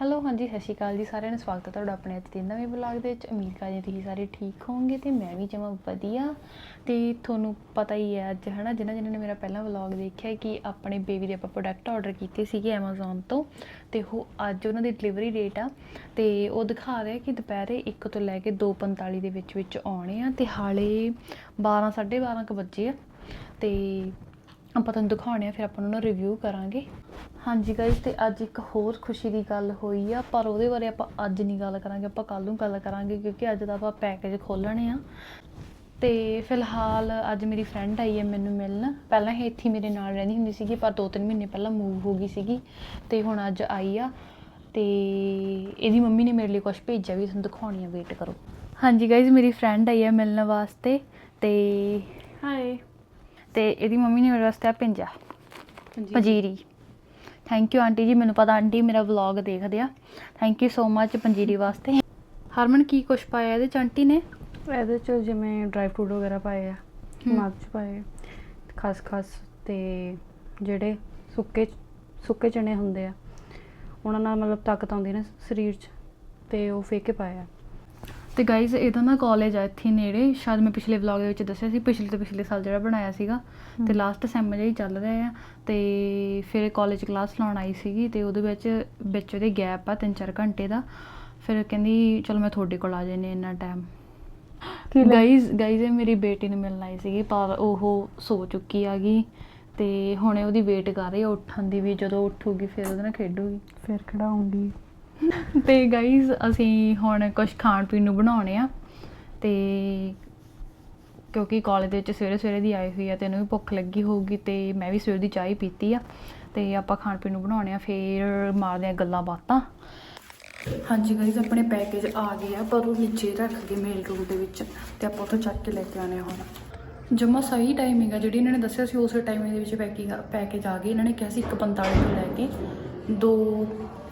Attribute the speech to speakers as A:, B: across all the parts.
A: Hello ਹਾਂਜੀ, ਸਤਿ ਸ਼੍ਰੀ ਅਕਾਲ ਜੀ। ਸਾਰਿਆਂ ਨੂੰ ਸਵਾਗਤ ਹੈ ਤੁਹਾਡਾ ਆਪਣੇ ਅੱਜ ਦੇ ਨਵੇਂ ਵਲੌਗ ਦੇ ਵਿੱਚ। ਉਮੀਦ ਕਰਦੇ ਤੁਸੀਂ ਸਾਰੇ ਠੀਕ ਹੋਵੋਗੇ ਤੇ ਮੈਂ ਵੀ ਜਮਾਂ ਵਧੀਆ। ਤੇ ਤੁਹਾਨੂੰ ਪਤਾ ਹੀ ਹੈ ਅੱਜ, ਹਨਾ, ਜਿਨ੍ਹਾਂ ਜਿਨ੍ਹਾਂ ਨੇ ਮੇਰਾ ਪਹਿਲਾ ਵਲੌਗ ਦੇਖਿਆ ਕਿ ਆਪਣੇ ਬੇਬੀ ਦੇ ਆਪਾਂ ਪ੍ਰੋਡਕਟ ਆਰਡਰ ਕੀਤੇ ਸੀਗੇ Amazon ਤੋਂ। ਤੇ ਉਹ ਅੱਜ ਉਹਨਾਂ ਦੀ ਡਿਲੀਵਰੀ ਡੇਟ ਆ। ਤੇ ਉਹ ਦਿਖਾ ਰਿਹਾ ਕਿ ਦੁਪਹਿਰੇ 1 ਤੋਂ ਲੈ ਕੇ 2:45 ਦੇ ਵਿੱਚ ਵਿੱਚ ਆਉਣੇ ਆ। ਤੇ ਹਾਲੇ 12 12:30 ਕੁ ਵਜੇ ਆ। ਤੇ ਆਪਾਂ ਤੁਹਾਨੂੰ ਦਿਖਾਉਣੇ ਆ, ਫਿਰ ਆਪਾਂ ਉਹਨਾਂ ਨੂੰ ਰਿਵਿਊ ਕਰਾਂਗੇ। ਹਾਂਜੀ ਗਾਇਸ ਤੇ ਅੱਜ ਇੱਕ ਹੋਰ ਖੁਸ਼ੀ ਦੀ ਗੱਲ ਹੋਈ ਆ, ਪਰ ਉਹਦੇ ਬਾਰੇ ਆਪਾਂ ਅੱਜ ਨਹੀਂ ਗੱਲ ਕਰਾਂਗੇ, ਆਪਾਂ ਕੱਲ ਨੂੰ ਗੱਲ ਕਰਾਂਗੇ, ਕਿਉਂਕਿ ਅੱਜ ਦਾ ਆਪਾਂ ਪੈਕੇਜ ਖੋਲਣੇ ਆ। ਤੇ ਫਿਲਹਾਲ ਅੱਜ ਮੇਰੀ ਫਰੈਂਡ ਆਈ ਹੈ ਮੈਨੂੰ ਮਿਲਣ। ਪਹਿਲਾਂ ਇਹ ਇੱਥੇ ਮੇਰੇ ਨਾਲ ਰਹਿੰਦੀ ਹੁੰਦੀ ਸੀਗੀ, ਪਰ 2-3 ਮਹੀਨੇ ਪਹਿਲਾਂ ਮੂਵ ਹੋ ਗਈ ਸੀਗੀ, ਤੇ ਹੁਣ ਅੱਜ ਆਈ ਆ। ਤੇ ਇਹਦੀ ਮੰਮੀ ਨੇ ਮੇਰੇ ਲਈ ਕੁਝ ਭੇਜਿਆ ਵੀ, ਤੁਹਾਨੂੰ ਦਿਖਾਉਣੀ ਆ ਵੇਟ ਕਰੋ। ਹਾਂਜੀ ਗਾਇਸ ਮੇਰੀ ਫਰੈਂਡ ਆਈ ਹੈ ਮਿਲਣ ਵਾਸਤੇ, ਤੇ ਹਾਏ ਤੇ ਇਹਦੀ ਮੰਮੀ ਨੇ ਮੇਰੇ ਵਾਸਤੇ ਆ। ਭੇਜਿਆ ਪੰਜੀਰੀ। ਥੈਂਕ ਯੂ ਆਂਟੀ ਜੀ ਮੈਨੂੰ ਪਤਾ ਆਂਟੀ ਮੇਰਾ ਵਲੌਗ ਦੇਖਦੇ ਆ। ਥੈਂਕ ਯੂ ਸੋ ਮੱਚ ਪੰਜੀਰੀ ਵਾਸਤੇ। ਹਰਮਨ ਕੀ ਕੁਛ ਪਾਇਆ ਇਹਦੇ ਚ ਆਂਟੀ ਨੇ?
B: ਇਹਦੇ ਚ ਜਿਵੇਂ ਡਰਾਈ ਫਰੂਟ ਵਗੈਰਾ ਪਾਏ ਆ। ਮਗਜ ਪਾਏ ਖਸਖਸ ਤੇ ਜਿਹੜੇ ਸੁੱਕੇ ਸੁੱਕੇ ਚਨੇ ਹੁੰਦੇ ਆ ਉਹਨਾਂ ਨਾਲ ਮਤਲਬ ਤਾਕਤ ਆਉਂਦੀ ਨਾ ਸਰੀਰ 'ਚ ਤੇ ਉਹ ਫੇਕ ਪਾਇਆ
A: ਤੇ ਗਾਇਜ਼ ਇਹਦਾ ਨਾ ਕਾਲਜ ਆ ਇੱਥੇ ਨੇੜੇ। ਸ਼ਾਇਦ ਮੈਂ ਪਿਛਲੇ ਵਲੌਗ ਦੇ ਵਿੱਚ ਦੱਸਿਆ ਸੀ ਪਿਛਲੇ ਤੋਂ ਪਿਛਲੇ ਸਾਲ ਜਿਹੜਾ ਬਣਾਇਆ ਸੀਗਾ। ਤੇ ਲਾਸਟ ਸੈਮ ਜਿਹਾ ਹੀ ਚੱਲ ਰਿਹਾ ਆ। ਤੇ ਫਿਰ ਕਾਲਜ ਕਲਾਸ ਲਾਉਣ ਆਈ ਸੀਗੀ ਤੇ ਉਹਦੇ ਵਿੱਚ ਵਿੱਚ ਉਹਦੇ ਗੈਪ ਆ 3-4 ਘੰਟੇ ਦਾ। ਫਿਰ ਕਹਿੰਦੀ ਚਲੋ ਮੈਂ ਤੁਹਾਡੇ ਕੋਲ ਆ ਜਾਨੇ ਇੰਨਾ ਟਾਈਮ ਗਾਈਜ਼ ਗਾਈਜ਼ ਇਹ ਮੇਰੀ ਬੇਟੀ ਨੂੰ ਮਿਲਣ ਆਈ ਸੀਗੀ ਪਰ ਉਹ ਸੋ ਚੁੱਕੀ ਆਗੀ ਤੇ ਹੁਣੇ ਉਹਦੀ ਵੇਟ ਕਰ ਰਹੀ ਆ ਉੱਠਣ ਦੀ ਵੀ ਜਦੋਂ ਉੱਠੂਗੀ ਫਿਰ ਉਹਦੇ ਨਾਲ ਖੇਡੂਗੀ।
B: ਫਿਰ ਖੜਾਉਂਗੀ
A: ਤੇ ਗਾਈਜ਼ ਅਸੀਂ ਹੁਣ ਕੁਝ ਖਾਣ ਪੀਣ ਨੂੰ ਬਣਾਉਣੇ ਆ ਤੇ ਕਿਉਂਕਿ ਕਾਲਜ ਦੇ ਵਿੱਚ ਸਵੇਰੇ ਸਵੇਰੇ ਦੀ ਆਈ ਹੋਈ ਆ ਤੇ ਇਹਨੂੰ ਵੀ ਭੁੱਖ ਲੱਗੀ ਹੋਊਗੀ ਤੇ ਮੈਂ ਵੀ ਸਵੇਰ ਦੀ ਚਾਹ ਹੀ ਪੀਤੀ ਆ ਤੇ ਆਪਾਂ ਖਾਣ ਪੀਣ ਨੂੰ ਬਣਾਉਣੇ ਆ, ਫੇਰ ਮਾਰਦੇ ਆ ਗੱਲਾਂ ਬਾਤਾਂ। ਹਾਂਜੀ ਗਾਈਜ਼ ਆਪਣੇ ਪੈਕੇਜ ਆ ਗਏ ਆ, ਪਰ ਉਹ ਨੀਚੇ ਰੱਖ ਗਏ ਮੇਲ ਰੂਮ ਦੇ ਵਿੱਚ ਤੇ ਆਪਾਂ ਉੱਥੋਂ ਚੱਕ ਕੇ ਲੈ ਕੇ ਆਣੇ ਹੁਣ। ਜਮਾ ਸਹੀ ਟਾਈਮਿੰਗ ਆ, ਜਿਹੜੀ ਇਹਨਾਂ ਨੇ ਦੱਸਿਆ ਸੀ, ਉਸੇ ਟਾਈਮਿੰਗ ਦੇ ਵਿੱਚ ਪੈਕਿੰਗ ਪੈਕੇਜ ਆ ਗਏ। ਇਹਨਾਂ ਨੇ ਕਿਹਾ ਸੀ 1:45 ਤੋਂ ਲੈ ਕੇ 2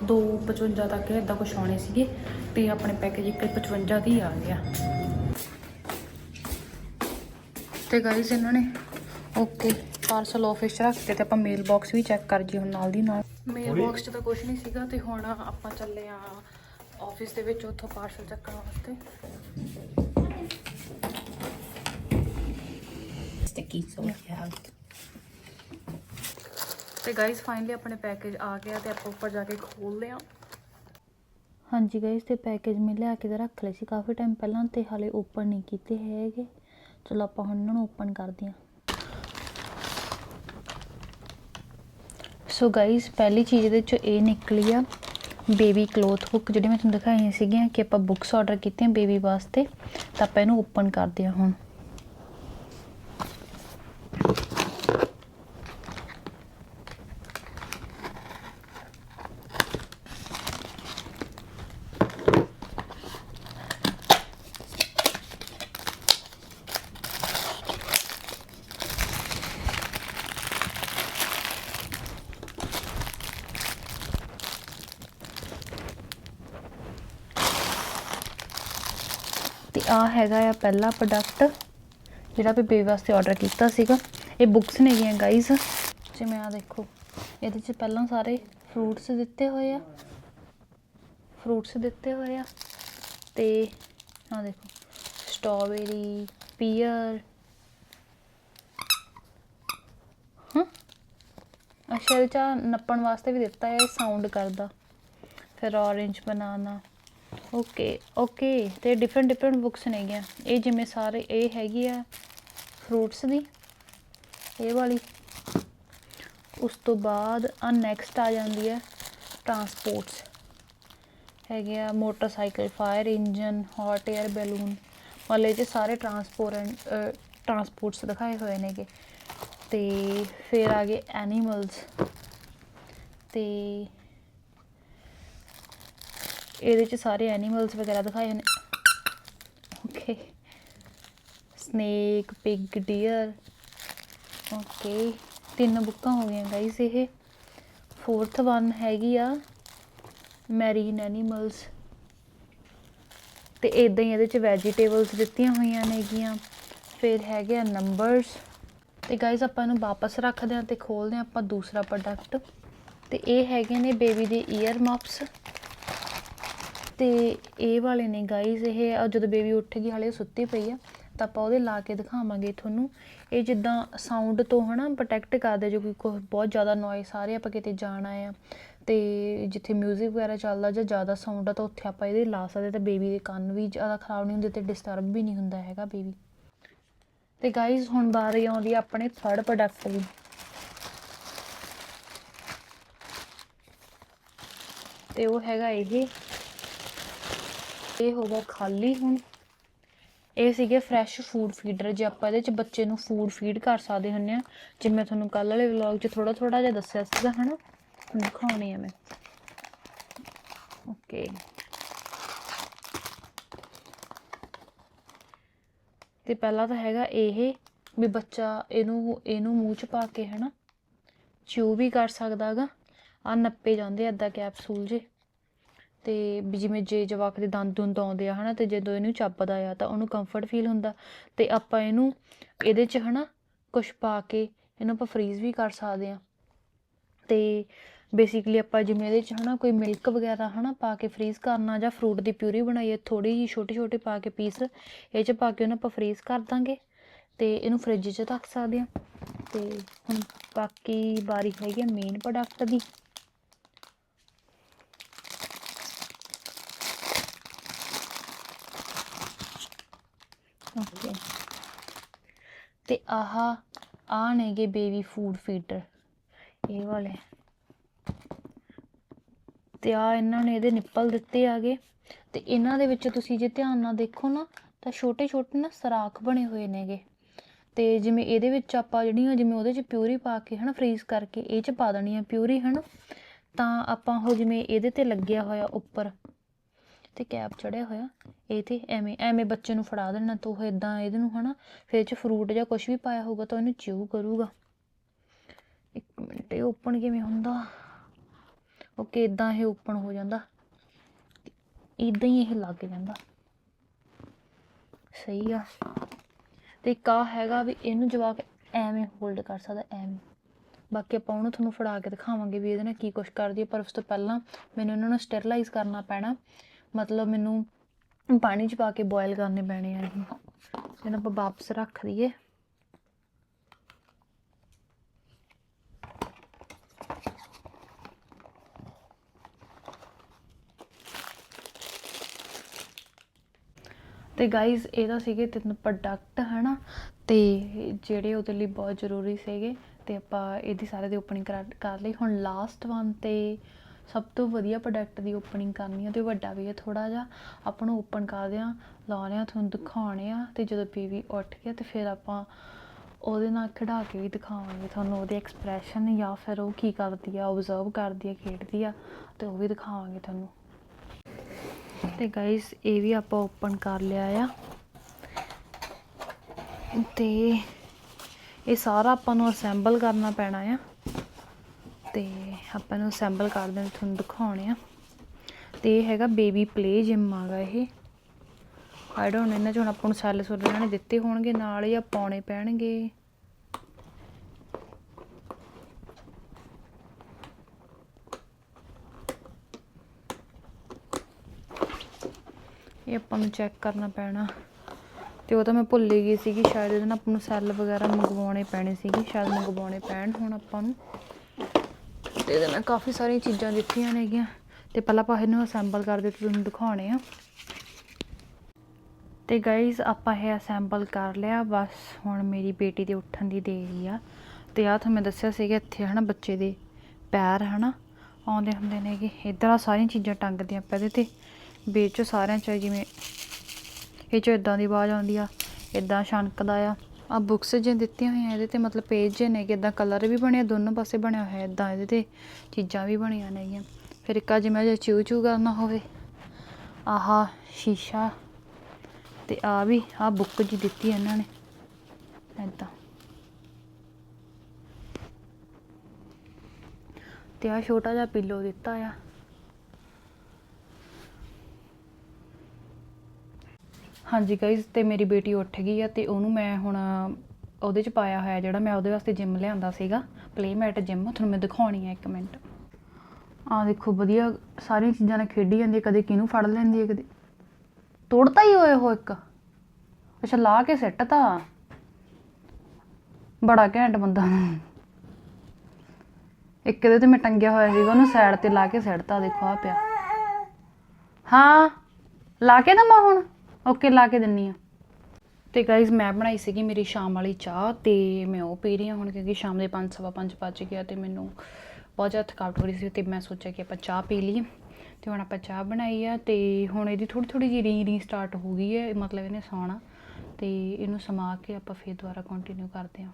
A: 2:55 ਤੱਕ ਇਦਾਂ ਕੁਛ ਆਉਣੇ ਸੀਗੇ ਤੇ ਆਪਣੇ ਪੈਕੇਜ 1:55 ਦੀ ਆ ਗਿਆ। ਤੇ ਗਾਈਜ਼ ਇਹਨਾਂ ਨੇ ਓਕੇ ਪਾਰਸਲ ਆਫਿਸ 'ਚ ਰੱਖ ਕੇ ਤੇ ਆਪਾਂ ਮੇਲ ਬਾਕਸ ਵੀ ਚੈੱਕ ਕਰ ਜੀ ਹੁਣ ਨਾਲ ਦੀ ਨਾਲ। ਮੇਲ ਬਾਕਸ 'ਚ ਤਾਂ ਕੁਝ ਨਹੀਂ ਸੀਗਾ ਤੇ ਹੁਣ ਆਪਾਂ ਚੱਲੇ ਆ ਆਫਿਸ ਦੇ ਵਿੱਚ ਉੱਥੋਂ ਪਾਰਸਲ ਚੱਕਣ ਵਾਸਤੇ।
C: sticky, so yeah.
A: ਤੇ ਗਾਈਜ਼ ਫਾਈਨਲੀ ਆਪਣੇ ਪੈਕੇਜ ਆ ਗਿਆ ਤੇ ਆਪਾਂ ਉੱਪਰ ਜਾ ਕੇ ਖੋਲਦੇ ਆ ਹਾਂਜੀ ਗਾਈਜ਼ ਤੇ ਪੈਕੇਜ ਮੈਂ ਲਿਆ ਕੇ ਤੇ ਰੱਖ ਲਏ ਸੀ ਕਾਫੀ ਟਾਈਮ ਪਹਿਲਾਂ ਤੇ ਹਾਲੇ ਓਪਨ ਨਹੀਂ ਕੀਤੇ ਹੈਗੇ। ਚਲੋ ਆਪਾਂ ਹੁਣ ਇਹਨਾਂ ਨੂੰ ਓਪਨ ਕਰਦੇ ਆ ਸੋ ਗਾਈਜ਼ ਪਹਿਲੀ ਚੀਜ਼ ਇਹਦੇ ਚੋਂ ਇਹ ਨਿਕਲੀ ਆ ਬੇਬੀ ਕਲੋਥ ਬੁੱਕ ਜਿਹੜੀ ਮੈਂ ਤੁਹਾਨੂੰ ਦਿਖਾਈਆਂ ਸੀਗੀਆਂ ਕਿ ਆਪਾਂ ਬੁੱਕਸ ਆਰਡਰ ਕੀਤੀਆਂ ਬੇਬੀ ਵਾਸਤੇ, ਤਾਂ ਆਪਾਂ ਇਹਨੂੰ ਓਪਨ ਕਰਦੇ ਆ ਹੁਣ। ਤੇ ਆ ਹੈਗਾ ਆ ਪਹਿਲਾ ਪ੍ਰੋਡਕਟ ਜਿਹੜਾ ਵੀ ਬੇਬੀ ਵਾਸਤੇ ਆਰਡਰ ਕੀਤਾ ਸੀਗਾ। ਇਹ ਬੁੱਕਸ ਨੇਗੀਆਂ ਗਾਈਜ਼ ਜਿਵੇਂ ਆ ਦੇਖੋ, ਇਹਦੇ 'ਚ ਪਹਿਲਾਂ ਸਾਰੇ ਫਰੂਟਸ ਦਿੱਤੇ ਹੋਏ ਆ। ਫਰੂਟਸ ਦਿੱਤੇ ਹੋਏ ਆ। ਤੇ ਆ ਦੇਖੋ ਸਟ੍ਰਾਬੇਰੀ ਪੀਅਰ ਹਾਂ? ਅੱਛਾ, ਇਹਦੇ 'ਚ ਆਹ ਨੱਪਣ ਵਾਸਤੇ ਵੀ ਦਿੱਤਾ ਹੈ ਇਹ ਸਾਊਂਡ ਕਰਦਾ। ਫਿਰ ਔਰੇਂਜ ਬਨਾਨਾ ਓਕੇ ਓਕੇ ਤੇ ਡਿਫਰੈਂਟ ਡਿਫਰੈਂਟ ਬੁੱਕਸ ਨੇਗੀਆਂ ਇਹ ਜਿਵੇਂ ਸਾਰੇ, ਇਹ ਹੈਗੀ ਆ ਫਰੂਟਸ ਦੀ, ਇਹ ਵਾਲੀ। ਉਸ ਤੋਂ ਬਾਅਦ ਆ ਨੈਕਸਟ ਆ ਜਾਂਦੀ ਹੈ ਟਰਾਂਸਪੋਰਟਸ ਹੈਗੇ ਆ motorcycle fire engine hot air balloon ਵਾਲੇ ਚ ਸਾਰੇ ਟਰਾਂਸਪੋਰਟ ਟਰਾਂਸਪੋਰਟਸ ਦਿਖਾਏ ਹੋਏ ਨੇਗੇ। ਤੇ ਫਿਰ ਆ ਗਏ ਐਨੀਮਲਸ ਤੇ ਇਹਦੇ ਚ ਸਾਰੇ ਐਨੀਮਲਸ ਵਗੈਰਾ ਦਿਖਾਏ ਨੇ। Okay snake pig deer okay ਤਿੰਨ ਬੁੱਕਾਂ ਹੋ ਗਈਆਂ ਗਾਈਸ ਇਹ। ਫੋਰਥ ਵਨ ਹੈਗੀ ਆ ਮੈਰੀਨ ਐਨੀਮਲਸ ਤੇ ਇਦਾਂ ਹੀ ਇਹਦੇ ਚ ਵੈਜੀਟੇਬਲਸ ਦਿੱਤੀਆਂ ਹੋਈਆਂ ਨੇਗੀਆਂ ਫਿਰ ਹੈਗੇ ਆ ਨੰਬਰਸ ਤੇ ਗਾਇਜ਼ ਆਪਾਂ ਇਹਨੂੰ ਵਾਪਸ ਰੱਖਦੇ ਹਾਂ ਤੇ ਖੋਲਦੇ ਹਾਂ ਆਪਾਂ ਦੂਸਰਾ ਪ੍ਰੋਡਕਟ ਤੇ ਇਹ ਹੈਗੇ ਨੇ ਬੇਬੀ ਦੇ ਈਅਰ ਮਫਸ ਅਤੇ ਇਹ ਵਾਲੇ ਨੇ ਗਾਈਜ਼ ਇਹ ਜਦੋਂ ਬੇਬੀ ਉੱਠ ਗਈ ਹਾਲੇ ਉਹ ਸੁੱਤੀ ਪਈ ਆ, ਤਾਂ ਆਪਾਂ ਉਹਦੇ ਲਾ ਕੇ ਦਿਖਾਵਾਂਗੇ ਤੁਹਾਨੂੰ। ਇਹ ਜਿੱਦਾਂ ਸਾਊਂਡ ਤੋਂ ਹਨਾ ਪ੍ਰੋਟੈਕਟ ਕਰਦੇ ਜੋ ਕੋਈ ਬਹੁਤ ਜ਼ਿਆਦਾ ਨੋਇਸ ਆ ਰਿਹਾ ਆਪਾਂ ਕਿਤੇ ਜਾਣਾ ਆ, ਤੇ ਜਿੱਥੇ 뮤직 ਵਗੈਰਾ ਚੱਲਦਾ ਜਾਂ ਜ਼ਿਆਦਾ ਸਾਊਂਡ ਆ, ਤਾਂ ਉੱਥੇ ਆਪਾਂ ਇਹਦੇ ਲਾ ਸਕਦੇ ਤੇ ਬੇਬੀ ਦੇ ਕੰਨ ਵੀ ਜ਼ਿਆਦਾ ਖਰਾਬ ਨਹੀਂ ਹੁੰਦੇ ਤੇ ਡਿਸਟਰਬ ਵੀ ਨਹੀਂ ਹੁੰਦਾ ਹੈਗਾ ਬੇਬੀ ਤੇ ਗਾਈਜ਼ ਹੁਣ ਵਾਰੀ ਆਉਂਦੀ ਆ ਆਪਣੇ ਥਰਡ ਪ੍ਰੋਡਕਟ ਦੀ। ਤੇ ਉਹ ਹੈਗਾ ਇਹ ਇਹ ਹੋ ਗਿਆ ਖਾਲੀ ਹੁਣ। ਇਹ ਸੀਗੇ ਫਰੈਸ਼ ਫੂਡ ਫੀਡਰ ਜੇ ਆਪਾਂ ਇਹਦੇ ਚ ਬੱਚੇ ਨੂੰ ਫੂਡ ਫੀਡ ਕਰ ਸਕਦੇ ਹੁੰਨੇ ਆ ਜਿਵੇਂ ਮੈਂ ਤੁਹਾਨੂੰ ਕੱਲ ਵਾਲੇ ਵਲੌਗ 'ਚ ਥੋੜਾ ਥੋੜਾ ਜਿਹਾ ਦੱਸਿਆ ਸੀਗਾ, ਹਨਾ? ਹੁਣ ਦਿਖਾਉਣੇ ਆ ਮੈਂ। ਓਕੇ ਤੇ ਪਹਿਲਾ ਤਾਂ ਹੈਗਾ ਇਹ, ਵੀ ਬੱਚਾ ਇਹਨੂੰ ਇਹਨੂੰ ਮੂੰਹ 'ਚ ਪਾ ਕੇ, ਹਨਾ? ਚਿਊ ਵੀ ਕਰ ਸਕਦਾ ਗਾ ਆ ਨੱਪੇ ਜਾਂਦੇ ਏਦਾਂ ਕੈਪਸੂਲ ਜੇ। ਤੇ ਵੀ ਜਿਵੇਂ ਜੇ ਜਵਾਕ ਦੇ ਦੰਦ ਦੁੰਦ ਆਉਂਦੇ ਆ, ਹਨਾ, ਤੇ ਜਦੋਂ ਇਹਨੂੰ ਚੱਪਦਾ ਆ ਤਾਂ ਉਹਨੂੰ ਕੰਫਰਟ ਫੀਲ ਹੁੰਦਾ। ਤੇ ਆਪਾਂ ਇਹਨੂੰ ਇਹਦੇ 'ਚ, ਹਨਾ ਕੁਝ ਪਾ ਕੇ ਇਹਨੂੰ ਆਪਾਂ ਫਰੀਜ਼ ਵੀ ਕਰ ਸਕਦੇ ਆ ਤੇ ਬੇਸਿਕਲੀ ਆਪਾਂ ਜਿਵੇਂ ਇਹਦੇ 'ਚ, ਹਨਾ, ਕੋਈ ਮਿਲਕ ਵਗੈਰਾ, ਹਨਾ, ਪਾ ਕੇ ਫਰੀਜ਼ ਕਰਨਾ ਜਾਂ ਫਰੂਟ ਦੀ ਪਿਊਰੀ ਬਣਾਈਏ ਥੋੜੀ ਜਿਹੀ ਛੋਟੇ ਛੋਟੇ ਪਾ ਕੇ ਪੀਸ ਇਹ 'ਚ ਪਾ ਕੇ ਉਹਨੂੰ ਆਪਾਂ ਫਰੀਜ਼ ਕਰ ਦਾਂਗੇ। ਤੇ ਇਹਨੂੰ ਫ੍ਰਿਜ 'ਚ ਰੱਖ ਸਕਦੇ ਆ ਤੇ ਹੁਣ ਬਾਕੀ ਵਾਰੀ ਹੈਗੀ ਆ ਮੇਨ ਪ੍ਰੋਡਕਟ ਦੀ ਓਕੇ ਤੇ ਆਹ ਆ ਨੇਗੇ ਬੇਬੀ ਫੂਡ ਫੀਡਰ ਇਹ ਵਾਲੇ। ਤੇ ਆ ਇਹਨਾਂ ਨੇ ਇਹਦੇ ਨਿੱਪਲ ਦਿੱਤੇ ਆਗੇ ਤੇ ਇਹਨਾਂ ਦੇ ਵਿੱਚ ਤੁਸੀਂ ਜੇ ਧਿਆਨ ਨਾਲ ਦੇਖੋ ਨਾ, ਤਾਂ ਛੋਟੇ ਛੋਟੇ ਨਾ ਸਰਾਖ ਬਣੇ ਹੋਏ ਨੇਗੇ ਤੇ ਜਿਵੇਂ ਇਹਦੇ ਵਿੱਚ ਆਪਾਂ ਜਿਹੜੀਆਂ, ਜਿਵੇਂ ਉਹਦੇ 'ਚ ਪਿਊਰੀ ਪਾ ਕੇ ਹਨਾ ਫਰੀਜ਼ ਕਰਕੇ ਇਹ 'ਚ ਪਾ ਦੇਣੀ ਆ ਪਿਊਰੀ ਹਨਾ। ਤਾਂ ਆਪਾਂ ਉਹ ਜਿਵੇਂ ਇਹਦੇ ਤੇ ਲੱਗਿਆ ਹੋਇਆ ਉੱਪਰ ਤੇ ਕੈਪ ਚੜਿਆ ਹੋਇਆ। ਇਹ ਤੇ ਐਵੇਂ ਐਵੇਂ ਬੱਚੇ ਨੂੰ ਫੜਾ ਦੇਣਾ, ਤਾਂ ਉਹ ਇਦਾਂ ਇਹਦੇ ਨੂੰ ਹਨਾ, ਫਿਰ 'ਚ ਫਰੂਟ ਜਾਂ ਕੁਝ ਵੀ ਪਾਇਆ ਹੋਊਗਾ ਤਾਂ ਇਹਨੂੰ ਚਿਊ ਕਰੂਗਾ। ਇੱਕ ਮਿੰਟ, ਇਹ ਓਪਨ ਕਿਵੇਂ ਹੁੰਦਾ? ਓਕੇ ਇਦਾਂ ਇਹ ਓਪਨ ਹੋ ਜਾਂਦਾ? ਇਦਾਂ ਹੀ ਇਹ ਲੱਗ ਜਾਂਦਾ। ਸਹੀ ਆ। ਤੇ ਇੱਕ ਆ ਹੈਗਾ ਵੀ ਇਹਨੂੰ ਜਵਾਕ ਐਵੇਂ ਹੋਲਡ ਕਰ ਸਕਦਾ, ਐਵੇਂ। ਬਾਕੀ ਆਪਾਂ ਉਹਨੂੰ ਤੁਹਾਨੂੰ ਫੜਾ ਕੇ ਦਿਖਾਵਾਂਗੇ ਵੀ ਇਹਦੇ ਨਾਲ ਕੀ ਕੁਛ ਕਰਦੀ ਹੈ ਪਰ ਉਸ ਤੋਂ ਪਹਿਲਾਂ ਮੈਨੂੰ ਇਹਨਾਂ ਨੂੰ ਸਟਰਲਾਈਜ਼ ਕਰਨਾ ਪੈਣਾ। ਮਤਲਬ ਮੈਨੂੰ ਪਾਣੀ 'ਚ ਪਾ ਕੇ ਬੋਇਲ ਕਰਨੇ ਪੈਣੇ ਆ ਇਹ ਇਹਨਾਂ ਆਪਾਂ ਵਾਪਸ ਰੱਖ ਦਈਏ। ਤੇ ਗਾਇਜ਼ ਇਹਦਾ ਸੀਗੇ ਤਿੰਨ ਪ੍ਰੋਡਕਟ ਹਨਾ? ਤੇ ਜਿਹੜੇ ਉਹਦੇ ਲਈ ਬਹੁਤ ਜ਼ਰੂਰੀ ਸੀਗੇ, ਤੇ ਆਪਾਂ ਇਹਦੀ ਸਾਰੇ ਦੀ ਓਪਨਿੰਗ ਕਰ ਲਈ। ਹੁਣ ਲਾਸਟ ਵਨ ਤੇ ਸਭ ਤੋਂ ਵਧੀਆ ਪ੍ਰੋਡਕਟ ਦੀ ਓਪਨਿੰਗ ਕਰਨੀ ਆ ਤੇ ਵੱਡਾ ਵੀ ਹੈ ਥੋੜਾ ਜਿਹਾ ਆਪਾਂ ਨੂੰ ਓਪਨ ਕਰਦੇ ਆ ਲਾਉਣੇ ਆ ਤੁਹਾਨੂੰ ਦਿਖਾਉਣੇ ਆ ਤੇ ਜਦੋਂ ਬੇਬੀ ਉੱਠ ਗਿਆ ਤੇ ਫਿਰ ਆਪਾਂ ਉਹਦੇ ਨਾਲ ਖਿਡਾ ਕੇ ਵੀ ਦਿਖਾਵਾਂਗੇ ਤੁਹਾਨੂੰ ਉਹਦੇ ਐਕਸਪ੍ਰੈਸ਼ਨ ਜਾਂ ਫਿਰ ਉਹ ਕੀ ਕਰਦੀ ਆ ਓਬਜ਼ਰਵ ਕਰਦੀ ਆ, ਖੇਡਦੀ ਆ ਤੇ ਉਹ ਵੀ ਦਿਖਾਵਾਂਗੇ ਤੁਹਾਨੂੰ। ਤੇ ਗਾਇਸ ਇਹ ਵੀ ਆਪਾਂ ਓਪਨ ਕਰ ਲਿਆ ਆ। ਤੇ ਇਹ ਸਾਰਾ ਆਪਾਂ ਨੂੰ ਅਸੈਂਬਲ ਕਰਨਾ ਪੈਣਾ ਆ। ਤੇ ਆਪਾਂ ਨੂੰ ਅਸੈਂਬਲ ਕਰਦੇ ਹਾਂ ਤੁਹਾਨੂੰ ਦਿਖਾਉਣੇ ਆ। ਤੇ ਇਹ ਹੈਗਾ ਬੇਬੀ ਪਲੇ ਜਿਮ ਆਗਾ ਇਹ। ਆਈ ਡੋਨਟ ਇਹਨਾਂ ਚ ਹੁਣ ਆਪਾਂ ਨੂੰ ਸੈੱਲ ਸੁੱਲ ਇਹਨਾਂ ਨੇ ਦਿੱਤੇ ਹੋਣਗੇ, ਨਾਲ ਜਾਂ ਪਾਉਣੇ ਪੈਣਗੇ। ਇਹ ਆਪਾਂ ਨੂੰ ਚੈੱਕ ਕਰਨਾ ਪੈਣਾ। ਤੇ ਉਹ ਤਾਂ ਮੈਂ ਭੁੱਲ ਗਈ ਸੀਗੀ, ਸ਼ਾਇਦ ਇਹਦੇ ਨਾਲ ਆਪਾਂ ਨੂੰ ਸੈੱਲ ਵਗੈਰਾ ਮੰਗਵਾਉਣੇ ਪੈਣੇ ਸੀਗੇ, ਸ਼ਾਇਦ ਮੰਗਵਾਉਣੇ ਪੈਣ ਹੁਣ ਆਪਾਂ ਨੂੰ। ਤੇ ਇਹਦੇ ਨਾਲ ਕਾਫੀ ਸਾਰੀਆਂ ਚੀਜ਼ਾਂ ਦਿੱਤੀਆਂ ਨੇਗੀਆਂ ਤੇ ਪਹਿਲਾਂ ਆਪਾਂ ਇਹਨੂੰ ਅਸੈਂਬਲ ਕਰਦੇ ਤੇ ਤੁਹਾਨੂੰ ਦਿਖਾਉਣੇ ਆ। ਤੇ ਗਾਇਜ਼ ਆਪਾਂ ਇਹ ਅਸੈਂਬਲ ਕਰ ਲਿਆ। ਬਸ ਹੁਣ ਮੇਰੀ ਬੇਟੀ ਦੇ ਉੱਠਣ ਦੀ ਦੇਰੀ ਆ। ਤੇ ਆ ਤੁਹਾਨੂੰ ਮੈਂ ਦੱਸਿਆ ਸੀਗਾ, ਇੱਥੇ ਹਨਾ ਬੱਚੇ ਦੇ ਪੈਰ ਹਨਾ, ਆਉਂਦੇ ਹੁੰਦੇ ਨੇਗੇ ਇੱਧਰ ਆ ਸਾਰੀਆਂ ਚੀਜ਼ਾਂ ਟੰਗਦੀਆਂ ਆਪਾਂ ਇਹਦੇ ਤੇ ਵਿੱਚ ਸਾਰਿਆਂ ਚ ਜਿਵੇਂ ਇਹ ਚੋਂ ਇਦਾਂ ਦੀ ਆਵਾਜ਼ ਆਉਂਦੀ ਆ ਇਦਾਂ ਛਣਕਦਾ ਆ। ਆ ਬੁੱਕਸ ਜੇ ਦਿੱਤੀਆਂ ਹੋਈਆਂ ਇਹਦੇ ਤੇ, ਮਤਲਬ ਪੇਜ ਜੇ ਨੇਗੇ ਇਦਾਂ ਕਲਰ ਵੀ ਬਣਿਆ, ਦੋਨੋਂ ਪਾਸੇ ਬਣਿਆ ਹੋਇਆ ਇਦਾਂ ਇਹਦੇ ਤੇ ਚੀਜ਼ਾਂ ਵੀ ਬਣੀਆਂ ਨੇਗੀਆਂ। ਫਿਰ ਇੱਕ ਆ ਜਿਵੇਂ ਜੇ ਚੂ ਚੂ ਕਰਨਾ ਹੋਵੇ, ਆਹਾ ਸ਼ੀਸ਼ਾ ਤੇ ਆ ਵੀ ਆ ਬੁੱਕ ਜੀ ਦਿੱਤੀ ਇਹਨਾਂ ਨੇ ਇਦਾਂ ਤੇ ਆ ਛੋਟਾ ਜਿਹਾ ਪਿੱਲੋ ਦਿੱਤਾ ਆ। ਹਾਂਜੀ ਗਾਇਜ਼ ਤੇ ਮੇਰੀ ਬੇਟੀ ਉੱਠ ਗਈ ਆ ਤੇ ਉਹਨੂੰ ਮੈਂ ਹੁਣ ਉਹਦੇ ਚ ਪਾਇਆ ਹੋਇਆ ਜਿਹੜਾ ਮੈਂ ਉਹਦੇ ਵਾਸਤੇ ਜਿਮ ਲਿਆਂਦਾ ਸੀਗਾ ਪਲੇਮੈਟ ਜਿਮ ਤੁਹਾਨੂੰ ਮੈਂ ਦਿਖਾਉਣੀ ਆ ਇੱਕ ਮਿੰਟ। ਆ ਦੇਖੋ, ਵਧੀਆ ਸਾਰੀਆਂ ਚੀਜ਼ਾਂ ਨਾਲ ਖੇਡੀ ਜਾਂਦੀ ਹੈ ਕਦੇ ਕਿਹਨੂੰ ਫੜ ਲੈਂਦੀ ਹੈ ਕਦੇ। ਤੋੜਤਾ ਹੀ ਹੋਏ ਹੋ ਇੱਕ। ਅੱਛਾ, ਲਾ ਕੇ ਸਿੱਟ ਤਾ। ਬੜਾ ਘੈਂਟ ਬੰਦਾ। ਇੱਕ ਇਹਦੇ ਤੇ ਮੈਂ ਟੰਗਿਆ ਹੋਇਆ ਸੀਗਾ, ਉਹਨੂੰ ਸਾਈਡ ਤੇ ਲਾ ਕੇ ਸਿੱਟਤਾ ਦੇਖੋ ਆ ਪਿਆ। ਹਾਂ, ਲਾ ਕੇ ਦਵਾਂ ਹੁਣ। ਓਕੇ, ਲਾ ਕੇ ਦਿੰਨੀ ਆ। ਤੇ ਗਾਇਜ਼ ਮੈਂ ਬਣਾਈ ਸੀਗੀ ਮੇਰੀ ਸ਼ਾਮ ਵਾਲੀ ਚਾਹ ਤੇ ਮੈਂ ਉਹ ਪੀ ਰਹੀ ਹਾਂ ਹੁਣ ਕਿਉਂਕਿ ਸ਼ਾਮ ਦੇ 5:30 ਵੱਜ ਗਿਆ ਤੇ ਮੈਨੂੰ ਬਹੁਤ ਜ਼ਿਆਦਾ ਥਕਾਵਟ ਹੋ ਰਹੀ ਸੀ ਤੇ ਮੈਂ ਸੋਚਿਆ ਕਿ ਆਪਾਂ ਚਾਹ ਪੀ ਲਈਏ। ਤੇ ਹੁਣ ਆਪਾਂ ਚਾਹ ਬਣਾਈ ਆ ਤੇ ਹੁਣ ਇਹਦੀ ਥੋੜੀ ਥੋੜੀ ਜਿਹੀ ਰੀ ਰੀ ਸਟਾਰਟ ਹੋ ਗਈ ਹੈ, ਮਤਲਬ ਇਹਨੇ ਸੌਣਾ। ਤੇ ਇਹਨੂੰ ਸਮਾ ਕੇ ਆਪਾਂ ਫੇਰ ਦੁਬਾਰਾ ਕੰਟੀਨਿਊ ਕਰਦੇ ਹਾਂ।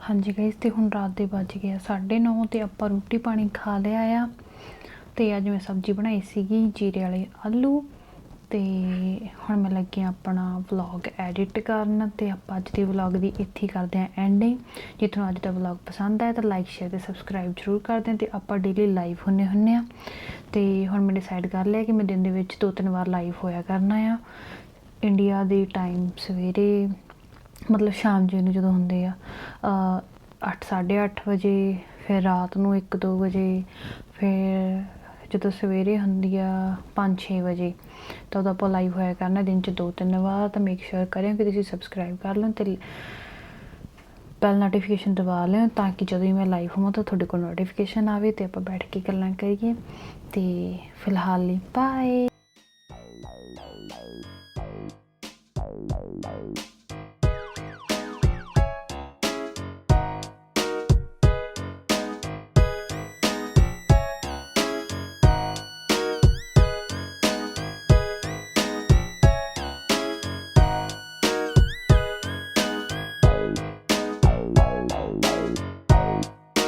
A: ਹਾਂਜੀ ਗਾਇਜ਼ ਤੇ ਹੁਣ ਰਾਤ ਦੇ ਵੱਜ ਗਏ ਆ 9:30 ਤੇ ਆਪਾਂ ਰੋਟੀ ਪਾਣੀ ਖਾ ਲਿਆ ਆ। ਤੇ ਅੱਜ ਮੈਂ ਸਬਜ਼ੀ ਬਣਾਈ ਸੀਗੀ ਜੀਰੇ ਵਾਲੇ ਆਲੂ ਤੇ ਹੁਣ ਮੈਂ ਲੱਗੀ ਹਾਂ ਆਪਣਾ ਵਲੌਗ ਐਡਿਟ ਕਰਨ ਤੇ ਆਪਾਂ ਅੱਜ ਦੇ ਵਲੌਗ ਦੀ ਇੱਥੇ ਹੀ ਕਰਦੇ ਹਾਂ ਐਂਡਿੰਗ ਜੇ ਤੁਹਾਨੂੰ ਅੱਜ ਦਾ ਵਲੌਗ ਪਸੰਦ ਆਇਆ ਤਾਂ ਲਾਈਕ ਸ਼ੇਅਰ ਤੇ ਸਬਸਕ੍ਰਾਈਬ ਜ਼ਰੂਰ ਕਰ ਦਿਓ ਤੇ ਆਪਾਂ ਡੇਲੀ ਲਾਈਵ ਹੁੰਨੇ ਹੁੰਨੇ ਆ ਤੇ ਹੁਣ ਮੈਂ ਡਿਸਾਈਡ ਕਰ ਲਿਆ ਕਿ ਮੈਂ ਦਿਨ ਦੇ ਵਿੱਚ ਦੋ ਤਿੰਨ ਵਾਰ ਲਾਈਵ ਹੋਇਆ ਕਰਨਾ ਆ। ਇੰਡੀਆ ਦੇ ਟਾਈਮ ਸਵੇਰੇ, ਮਤਲਬ ਸ਼ਾਮ ਜੇ ਨੂੰ ਜਦੋਂ ਹੁੰਦੇ ਆ 8 8:30 ਵਜੇ, ਫਿਰ ਰਾਤ ਨੂੰ 1-2 ਵਜੇ, ਫਿਰ ਜਦੋਂ ਸਵੇਰੇ ਹੁੰਦੀ ਆ 5-6 ਵਜੇ, ਤਾਂ ਉਦੋਂ ਆਪਾਂ ਲਾਈਵ ਹੋਇਆ ਕਰਨਾ, ਦਿਨ ਚ ਦੋ ਤਿੰਨ ਵਾਰ ਤਾਂ ਮੇਕ ਸ਼ੋਰ ਕਰਿਓ ਕਿ ਤੁਸੀਂ ਸਬਸਕ੍ਰਾਈਬ ਕਰ ਲਓ ਤੇ ਬੈਲ ਨੋਟੀਫਿਕੇਸ਼ਨ ਦਬਾ ਲਿਓ ਤਾਂ ਕਿ ਜਦੋਂ ਹੀ ਮੈਂ ਲਾਈਵ ਹੋਵਾਂ ਤਾਂ ਤੁਹਾਡੇ ਕੋਲ ਨੋਟੀਫਿਕੇਸ਼ਨ ਆਵੇ ਤੇ ਆਪਾਂ ਬੈਠ ਕੇ ਗੱਲਾਂ ਕਰੀਏ ਤੇ ਫਿਲਹਾਲ ਲਈ ਬਾਏ